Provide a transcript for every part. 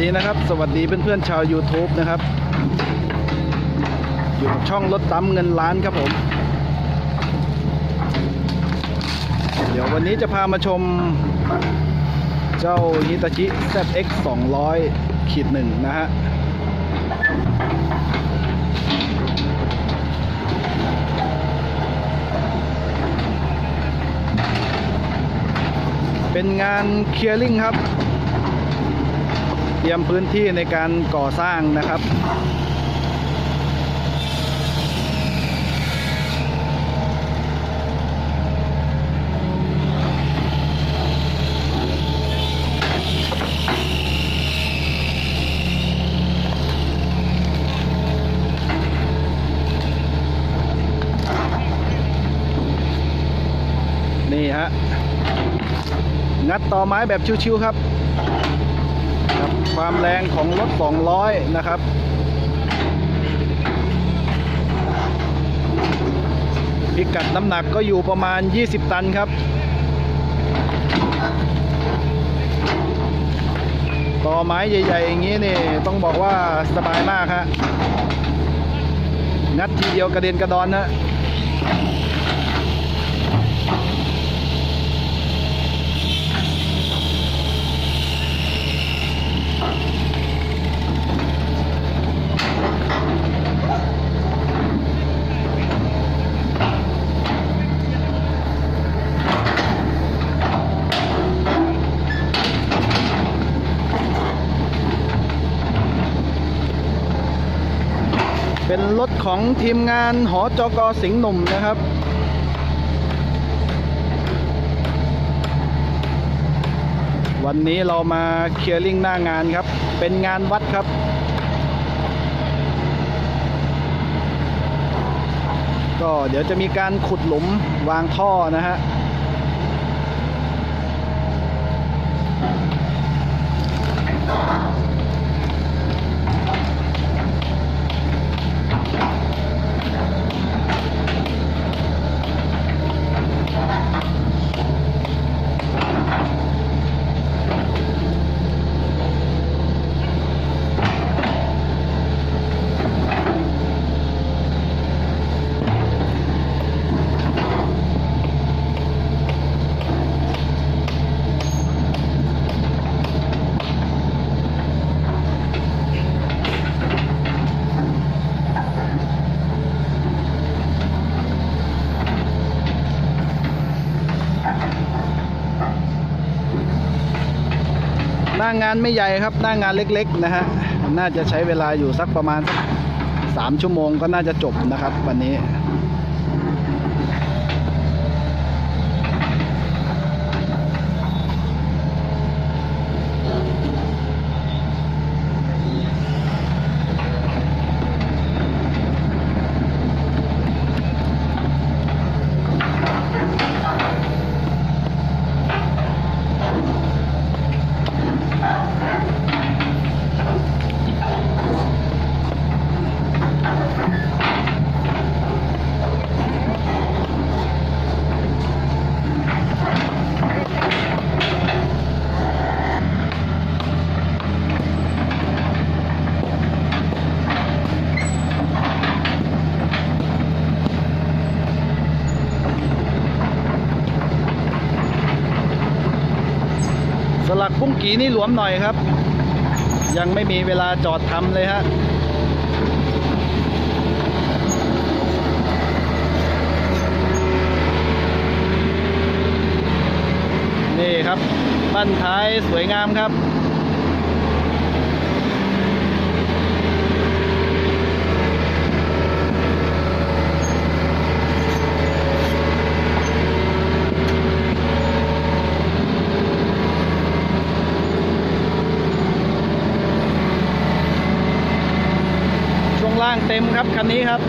ดีนะครับ สวัสดีเพื่อนๆชาว YouTube นะครับ อยู่กับช่องรถตั้มเงินล้านครับผม เดี๋ยววันนี้จะพามาชม เจ้าฮิตาชิ ZX 200ขีดหนึ่งนะฮะเป็นงานเคลียร์ลิงครับ ตรียมพื้นที่ในการก่อสร้างนะครับ นี่ฮะ งัดต่อไม้แบบชิวๆครับกับ ความแรงของรถ200 นะครับ พิกัดน้ำหนักก็อยู่ประมาณ 20 ตันครับ ต่อไม้ใหญ่ ๆ อย่างนี้นี่ต้องบอกว่าสบายมากฮะงัดทีเดียวกระเด็นกระดอนนะ ของทีมงานหอจกสิงห์หนุ่มนะครับ วันนี้เรามาเคลียร์ลิงหน้างานครับ เป็นงานวัดครับก็เดี๋ยวจะมีการขุดหลุมวางท่อนะฮะห Thank you. น้างานไม่ใหญ่ครับ หน้างานเล็กๆนะฮะน่าจะใช้เวลาอยู่สักประมาณสามชั่วโมงก็น่าจะจบนะครับ วันนี้ สลั ปีนี่หลวมหน่อยครับ ยังไม่มีเวลาจอดทำเลยฮะนี่ครับบ้านท้ายสวยงามครับ ช่วงล่าง เต็มครับคันนี้ครับ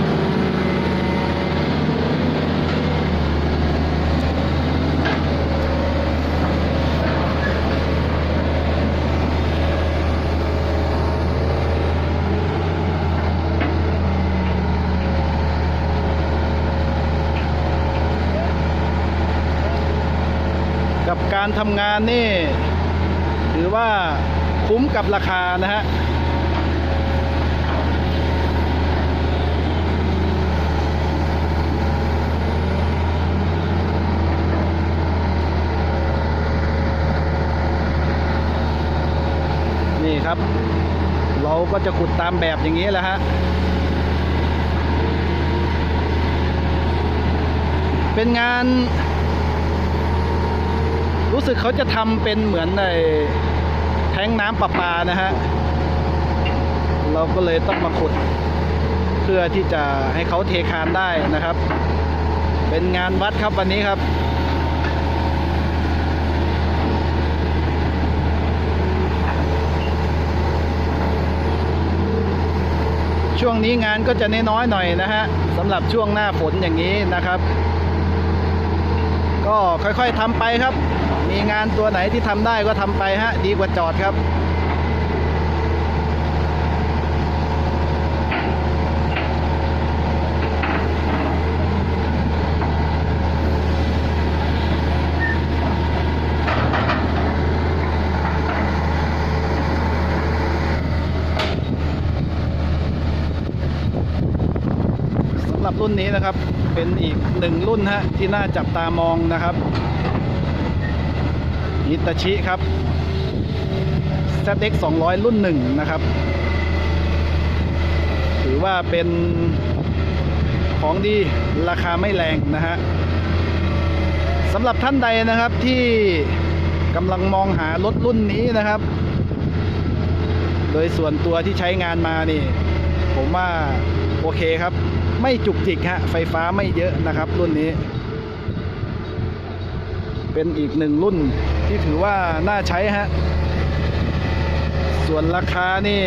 กับการทำงานนี่ ถือว่าคุ้มกับราคานะฮะ ครับ เราก็จะขุดตามแบบอย่างนี้แหละฮะเป็นงาน รู้สึกเขาจะทำเป็นเหมือนในแทงน้ำประปานะฮะ เราก็เลยต้องมาขุด เพื่อที่จะให้เขาเทคานได้นะครับ เป็นงานวัดครับวันนี้ครับ ช่วงนี้งานก็จะน้อยๆหน่อยนะฮะสำหรับช่วงหน้าฝนอย่างนี้นะครับ ก็ค่อยๆทำไปครับ มีงานตัวไหนที่ทำได้ก็ทำไปฮะดีกว่าจอดครับ รุ่นนี้นะครับ เป็นอีกหนึ่งรุ่นฮะที่น่าจับตามองนะครับฮิตาชิครับ ZX 200 รุ่นหนึ่งนะครับ ถือว่าเป็นของดีราคาไม่แรงนะฮะสำหรับท่านใดนะครับที่กำลังมองหารถรุ่นนี้นะครับ โดยส่วนตัวที่ใช้งานมานี่ ผมว่าโอเคครับ ไม่จุกจิกฮะไฟฟ้าไม่เยอะนะครับ รุ่นนี้ เป็นอีกหนึ่งรุ่นที่ถือว่าน่าใช้ฮะส่วนราคานี่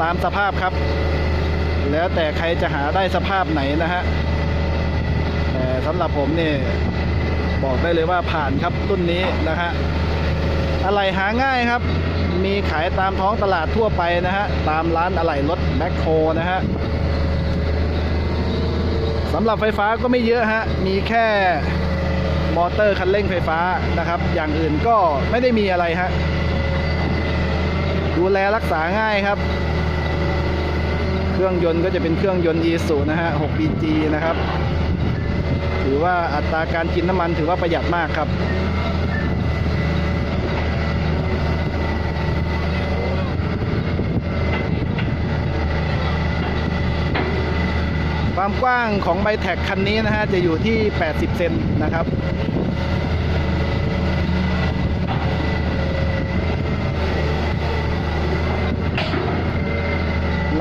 ตามสภาพครับ แล้วแต่ใครจะหาได้สภาพไหนนะฮะแต่สำหรับผมนี่บอกได้เลยว่าผ่านครับรุ่นนี้นะฮะอะไรหาง่ายครับ มีขายตามท้องตลาดทั่วไปนะฮะ ตามร้านอะไหล่รถแมคโครนะฮะ สำหรับไฟฟ้าก็ไม่เยอะฮะ มีแค่มอเตอร์คันเร่งไฟฟ้านะครับ อย่างอื่นก็ไม่ได้มีอะไรฮะ ดูแลรักษาง่ายครับ เครื่องยนต์ก็จะเป็นเครื่องยนต์ e s u นะฮะ 6BG นะครับ ถือว่าอัตราการกินน้ำมันถือว่าประหยัดมากครับ ความกว้างของไบแท็กคันนี้นะฮะจะอยู่ที่ 80 เซนนะครับ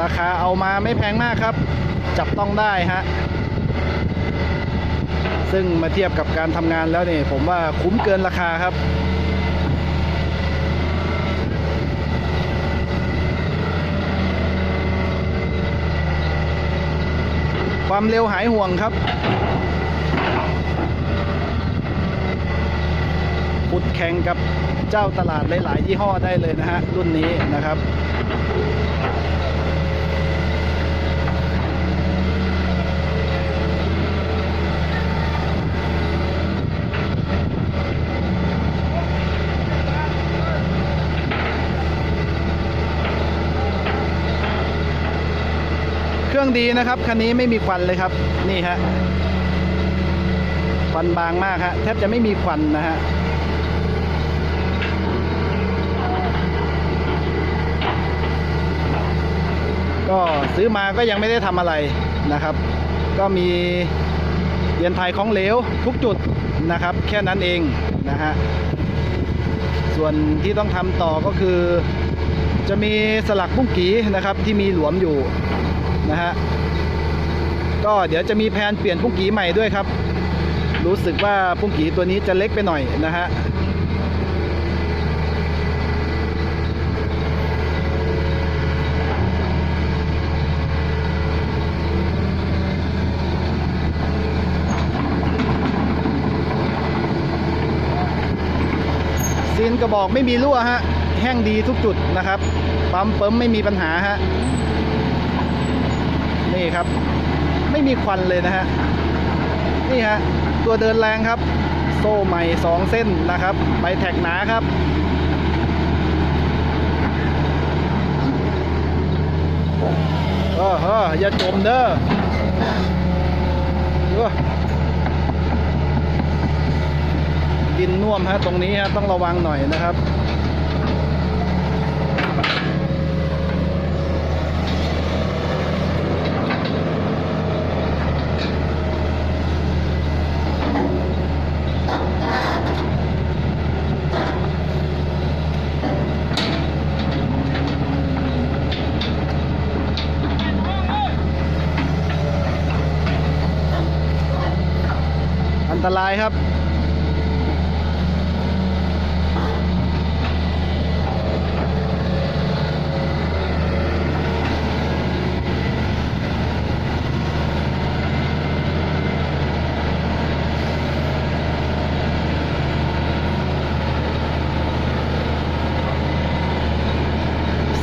ราคาเอามาไม่แพงมากครับ จับต้องได้ฮะ ซึ่งมาเทียบกับการทำงานแล้วเนี่ยผมว่าคุ้มเกินราคาครับ ความเร็วหายห่วงครับ ขุดแข่งกับเจ้าตลาดหลาย ๆ ยี่ห้อได้เลยนะฮะ รุ่นนี้นะครับ เครื่องดีนะครับคันนี้ไม่มีควันเลยครับ นี่ฮะควันบางมากฮะแทบจะไม่มีควันนะฮะก็ซื้อมาก็ยังไม่ได้ทำอะไรนะครับ ก็มีเรียนไทยของเหลวทุกจุดนะครับ แค่นั้นเองนะฮะส่วนที่ต้องทำต่อก็คือ จะมีสลักปุ้งกีนะครับที่มีหลวมอยู่ นะฮะก็เดี๋ยวจะมีแผนเปลี่ยนปุ้งกีใหม่ด้วยครับ รู้สึกว่าปุ้งกีตัวนี้จะเล็กไปหน่อยนะฮะซีนกระบอกไม่มีรั่วฮะ แห้งดีทุกจุดนะครับ ปั๊มเปิมไม่มีปัญหาฮะ นี่ครับ ไม่มีควันเลยนะฮะนี่ฮะตัวเดินแรงครับ โซ่ใหม่สองเส้นนะครับใบแท็กหนาครับเออเอออย่าจมเด้อดินน่วมฮะตรงนี้ฮะต้องระวังหน่อยนะครับายครับ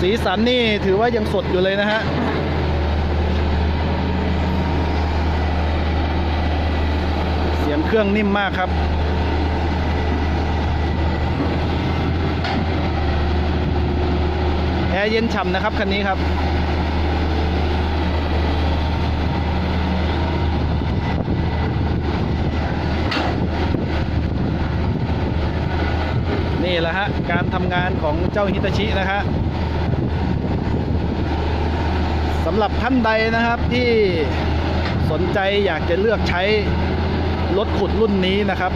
สีสันนี่ถือว่ายังสดอยู่เลยนะฮะ เครื่องนิ่มมากครับ แอร์เย็นฉ่ำนะครับคันนี้ครับนี่แหละฮะ การทำงานของเจ้าฮิตาชินะฮะสำหรับท่านใดนะครับที่สนใจอยากจะเลือกใช้ รถขุดรุ่นนี้นะครับ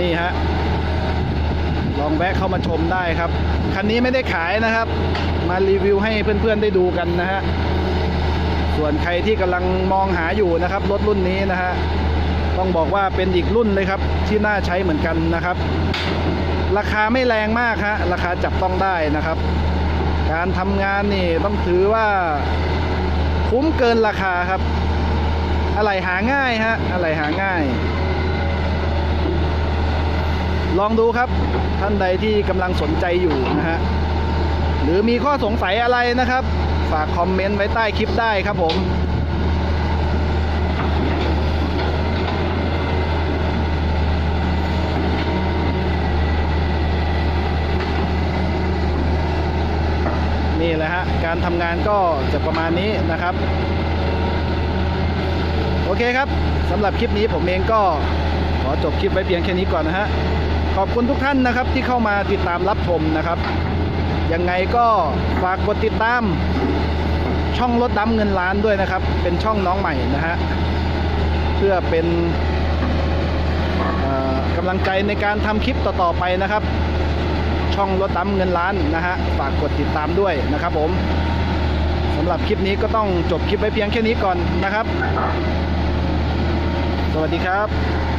นี่ฮะลองแวะเข้ามาชมได้ครับ คันนี้ไม่ได้ขายนะครับ มารีวิวให้เพื่อนๆได้ดูกันนะฮะ ส่วนใครที่กำลังมองหาอยู่นะครับ รถรุ่นนี้นะฮะ ต้องบอกว่าเป็นอีกรุ่นเลยครับ ที่น่าใช้เหมือนกันนะครับ ราคาไม่แรงมากฮะ ราคาจับต้องได้นะครับ การทำงานนี่ต้องถือว่าคุ้มเกินราคาครับ อะไรหาง่ายฮะอะไรหาง่าย ลองดูครับท่านใดที่กำลังสนใจอยู่นะฮะหรือมีข้อสงสัยอะไรนะครับ ฝากคอมเมนต์ไว้ใต้คลิปได้ครับผมนี่แหละฮะการทำงานก็จะประมาณนี้นะครับ โอเคครับสำหรับคลิปนี้ผมเองก็ขอจบคลิปไว้เพียงแค่นี้ก่อนนะฮะขอบคุณทุกท่านนะครับที่เข้ามาติดตามรับชมนะครับยังไงก็ฝากกดติดตามช่องรถดำเงินล้านด้วยนะครับ เป็นช่องน้องใหม่นะฮะเพื่อเป็นกำลังใจในการทำคลิปต่อๆไปนะครับ ช่องรถดำเงินล้านนะฮะฝากกดติดตามด้วยนะครับผมสำหรับคลิปนี้ก็ต้องจบคลิปไว้เพียงแค่นี้ก่อนนะครับ วัสดีครับ